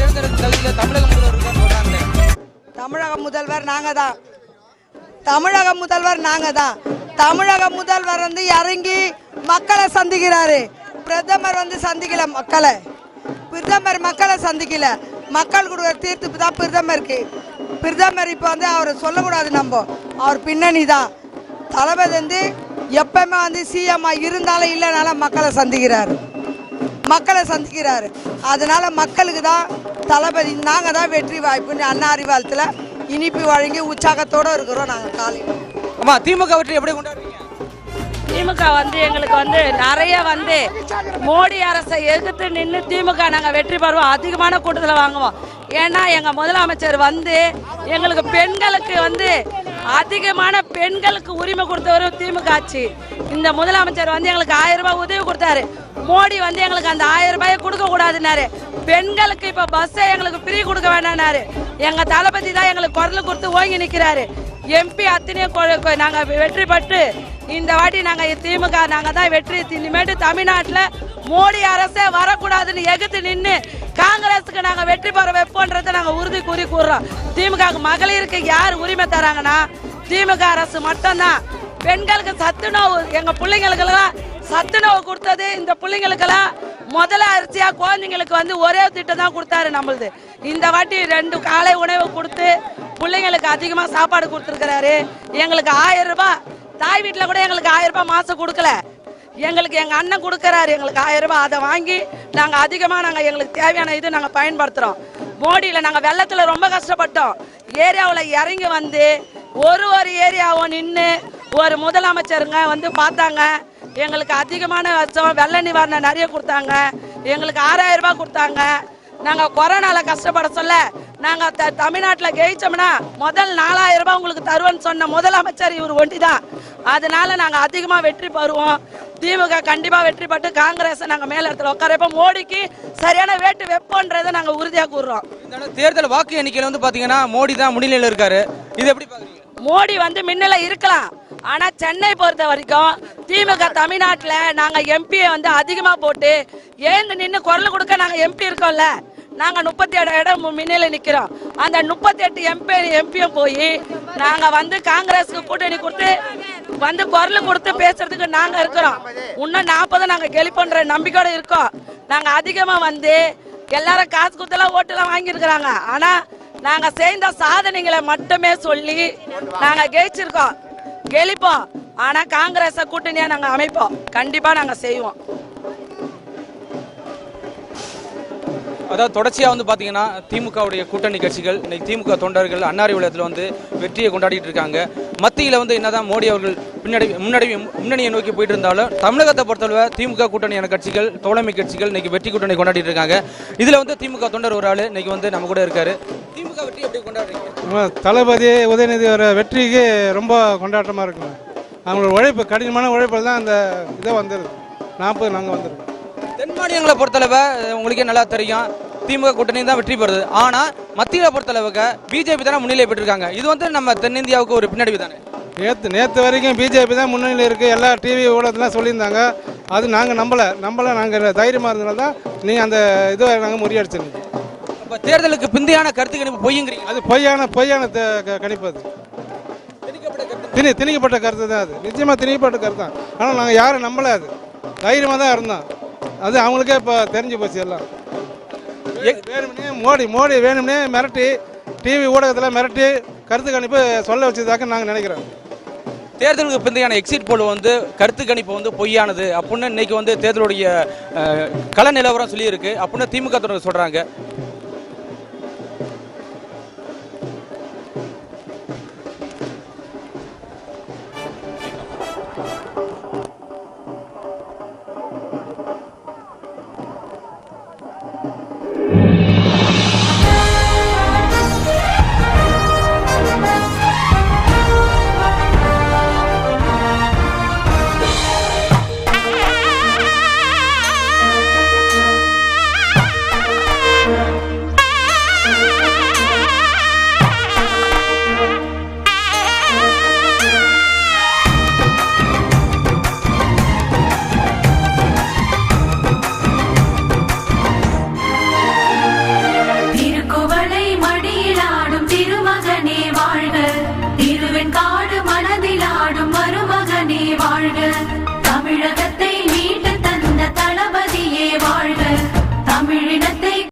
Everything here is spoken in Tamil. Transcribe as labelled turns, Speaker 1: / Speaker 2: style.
Speaker 1: தேர்ந்தெடுக்கும் தமிழக முதல்வர் இருக்கான்னு சொல்றாங்களே
Speaker 2: தமிழக முதல்வர் நாங்கள் தான் தமிழக முதல்வர் நாங்கள் தான் தமிழக முதல்வர் வந்து இறங்கி மக்களை சந்திக்கிறாரு. பிரதமர் வந்து சந்திக்கல மக்களை. பிரதமர் மக்களை சந்திக்கல. மக்கள் கொடுக்குற தீர்ப்பு தான் பிரதமருக்கு. பிரதமர் இப்போ வந்து அவர் சொல்லக்கூடாது நம்ம. அவர் பின்னணி தான் தளபதி வந்து எப்பவுமே வந்து சிஎம் இருந்தாலும் இல்லைனாலும் மக்களை சந்திக்கிறாரு. மக்களை சந்திக்கிறாரு. அதனால மக்களுக்கு தான் தளபதி நாங்கள் தான் வெற்றி வாய்ப்புன்னு அண்ணா அறிவாலத்தில் இனிப்பு வழங்கி உற்சாகத்தோடு இருக்கிறோம் நாங்கள் காலையில்.
Speaker 1: அம்மா திமுக வெற்றி எப்படி கொண்டாடுறீங்க
Speaker 3: திமுக வந்து எங்களுக்கு வந்து நிறைய வந்து மோடி அரசை எதிர்த்து நின்று திமுக நாங்கள் வெற்றி பெறுவோம். அதிகமான கூட்டத்தில் வாங்குவோம். ஏன்னா எங்கள் முதலமைச்சர் வந்து எங்களுக்கு பெண்களுக்கு வந்து அதிகமான பெண்களுக்கு உரிமை கொடுத்தவரும் திமுக ஆட்சி. இந்த முதலமைச்சர் வந்து எங்களுக்கு ஆயிரம் ரூபாய் உதவி கொடுத்தாரு. மோடி வந்து எங்களுக்கு அந்த ஆயிரம் ரூபாயை கொடுக்க கூடாதுனாரு பெண்களுக்கு இப்ப பஸ்ஸை எங்களுக்கு ஃப்ரீ கொடுக்க வேண்டாம்னாரு எங்க தளபதி தான் எங்களுக்கு குரல் கொடுத்து ஓங்கி நிக்கிறாரு. எம்பி அத்தனையும் நாங்க வெற்றி பெற்று இந்த வாட்டி நாங்க திமுக நாங்க தான் வெற்றி. இனிமேட்டு தமிழ்நாட்டுல மோடி அரசே வரக்கூடாதுன்னு எகுத்து நின்று காங்கிரஸுக்கு நாங்க வெற்றி பெற வைப்போன்றதை நாங்க உறுதி கூறி கூறுறோம் திமுக மகளிருக்கு யார் உரிமை தராங்கன்னா திமுக அரசு மட்டும்தான். பெண்களுக்கு சத்துணவு எங்க பிள்ளைங்களுக்கெல்லாம் சத்துணவு கொடுத்தது. இந்த பிள்ளைங்களுக்கெல்லாம் முதல்ல அரிசியா குழந்தைங்களுக்கு வந்து ஒரே திட்டம் தான் கொடுத்தாரு நம்மளுது. இந்த வாட்டி ரெண்டு காலை உணவு கொடுத்து பிள்ளைங்களுக்கு அதிகமா சாப்பாடு கொடுத்துருக்கிறாரு. எங்களுக்கு ஆயிரம் ரூபாய் தாய் வீட்டில் கூட எங்களுக்கு ஆயிரம் ரூபாய் மாசம் கொடுக்கல. எங்களுக்கு எங்கள் அண்ணன் கொடுக்குறாரு எங்களுக்கு ஆயிரம் ரூபாய் அதை வாங்கி நாங்கள் அதிகமாக நாங்கள் எங்களுக்கு தேவையான இது நாங்கள் பயன்படுத்துகிறோம் மோடியில் நாங்கள் வெள்ளத்தில் ரொம்ப கஷ்டப்பட்டோம். ஏரியாவில் இறங்கி வந்து ஒரு ஒரு ஏரியாவும் நின்று ஒரு முதலமைச்சருங்க வந்து பார்த்தாங்க. எங்களுக்கு அதிகமான வருஷம் வெள்ள நிவாரணம் நிறைய கொடுத்தாங்க. எங்களுக்கு ஆறாயிரம் ரூபாய் கொடுத்தாங்க. நாங்கள் கொரோனாவில் கஷ்டப்பட சொல்ல நாங்கள் த- தமிழ்நாட்டில் ஜெயிச்சோம்னா முதல் நாலாயிரம் ரூபாய் உங்களுக்கு தருவேன்னு சொன்ன முதலமைச்சர் இவர் ஒண்டி தான் அதனால நாங்கள் அதிகமாக வெற்றி பெறுவோம். திமுக கண்டிப்பா வெற்றி பெற்று காங்கிரஸ் நாங்க மேல இடத்துல உட்காரப்ப மோடிக்கு சரியான வேட்டு வைப்போன்றதை நாங்க உறுதியா கூறுறோம்.
Speaker 1: தேர்தல் வாக்கு எண்ணிக்கையில் வந்து பாத்தீங்கன்னா மோடி தான் முன்னிலையில் இருக்காரு. இது எப்படி
Speaker 3: மோடி வந்து மின்னல இருக்கலாம். ஆனா சென்னை பொறுத்த வரைக்கும் திமுக தமிழ்நாட்டுல நாங்க எம்பியை வந்து அதிகமா போட்டு ஏந்து நின்னு குரல் கொடுக்க நாங்க எம்பி இருக்கோம்ல. நாங்கள் முப்பத்தி ஏழு இடம் முன்னிலையில் நிற்கிறோம் அந்த முப்பத்தி எட்டு எம்பி எம்பியும் போய் நாங்கள் வந்து காங்கிரஸ்க்கு கூட்டணி கொடுத்து வந்து குரல் கொடுத்து பேசுறதுக்கு நாங்கள் இருக்கிறோம். இன்னும் நாற்பது நாங்கள் கெளிப்போன்ற நம்பிக்கையோட இருக்கோம். நாங்கள் அதிகமாக வந்து எல்லாரும் காசு கொடுத்தெல்லாம் ஓட்டுலாம் வாங்கியிருக்கிறாங்க. ஆனால் நாங்கள் செய்த சாதனைகளை மட்டுமே சொல்லி நாங்கள் ஜெயிச்சிருக்கோம். கெளிப்போம் ஆனால் காங்கிரஸை கூட்டணியாக நாங்கள் அமைப்போம். கண்டிப்பாக நாங்கள் செய்வோம்.
Speaker 1: அதாவது தொடர்ச்சியாக வந்து பார்த்தீங்கன்னா திமுகவுடைய கூட்டணி கட்சிகள் இன்னைக்கு திமுக தொண்டர்கள் அன்னாரி உலகத்தில் வந்து வெற்றியை கொண்டாடிட்டு இருக்காங்க. மத்தியில் வந்து என்னதான் மோடி அவர்கள் பின்னாடி முன்னாடி முன்னணியை நோக்கி போயிட்டு இருந்தாலும் தமிழகத்தை பொறுத்தளவு திமுக கூட்டணியான கட்சிகள் தோழமை கட்சிகள் இன்னைக்கு வெற்றி கூட்டணி கொண்டாடிட்டு இருக்காங்க. இதில் வந்து திமுக தொண்டர் ஒரு ஆளு இன்னைக்கு வந்து நம்ம கூட இருக்காரு. திமுக வெற்றி எப்படி கொண்டாடுறீங்க?
Speaker 4: தளபதி உதயநிதி வெற்றிக்கு ரொம்ப கொண்டாட்டமாக இருக்குங்க. அவங்களோட உழைப்பு கடினமான உழைப்பில் தான் அந்த இதை வந்துடுது நாற்பது நாங்கள் வந்துருக்கோம்
Speaker 1: தென் மாநிலங்களை பொறுத்தளவு உங்களுக்கே நல்லா தெரியும். திமுக கூட்டணி தான் வெற்றி பெறுது. ஆனா மத்தியில் பொறுத்தளவுக்கு பிஜேபி தானே முன்னிலை பெற்றிருக்காங்க. இது வந்து நம்ம தென்னிந்தியாவுக்கு ஒரு பின்னடைவு தானே?
Speaker 4: நேற்று நேற்று வரைக்கும் பிஜேபி தான் முன்னணியில் இருக்குது எல்லா டிவி ஊடகத்துலாம் சொல்லியிருந்தாங்க. அது நாங்கள் நம்பலை. நம்பலை. நாங்கள் தைரியமாக இருந்தனால தான் நீங்கள் அந்த இதை நாங்கள் முறியடிச்சிருந்தோம்
Speaker 1: அப்ப தேர்தலுக்கு பிந்தையான கருத்து கணிப்பு பொய்யுங்கிறீங்க
Speaker 4: அது பொய்யான பொய்யான கணிப்பு அது. திணி திணிக்கப்பட்ட கருத்து தான் அது. நிச்சயமாக திணிக்கப்பட்ட கருத்து தான். ஆனால் நாங்கள் யாரும் நம்பலை அது. தைரியமாக தான் இருந்தோம். அது அவங்களுக்கே இப்போ தெரிஞ்சு போச்சு எல்லாம். வேணும்னே மோடி மோடி வேணும்னே மிரட்டி டிவி ஊடகத்தில் மிரட்டி கருத்து கணிப்பு சொல்ல வச்சதாக நாங்கள் நினைக்கிறோம்.
Speaker 1: தேர்தலுக்கு பிந்தையான எக்ஸிட் போல் வந்து கருத்து கணிப்பு வந்து பொய்யானது அப்படின்னு இன்னைக்கு வந்து தேர்தலுடைய கள நிலவரம் சொல்லியிருக்கு. அப்படின்னு திமுக திருவெண் காடு
Speaker 5: மனதில் ஆடும் மருமகனே வாழ்க.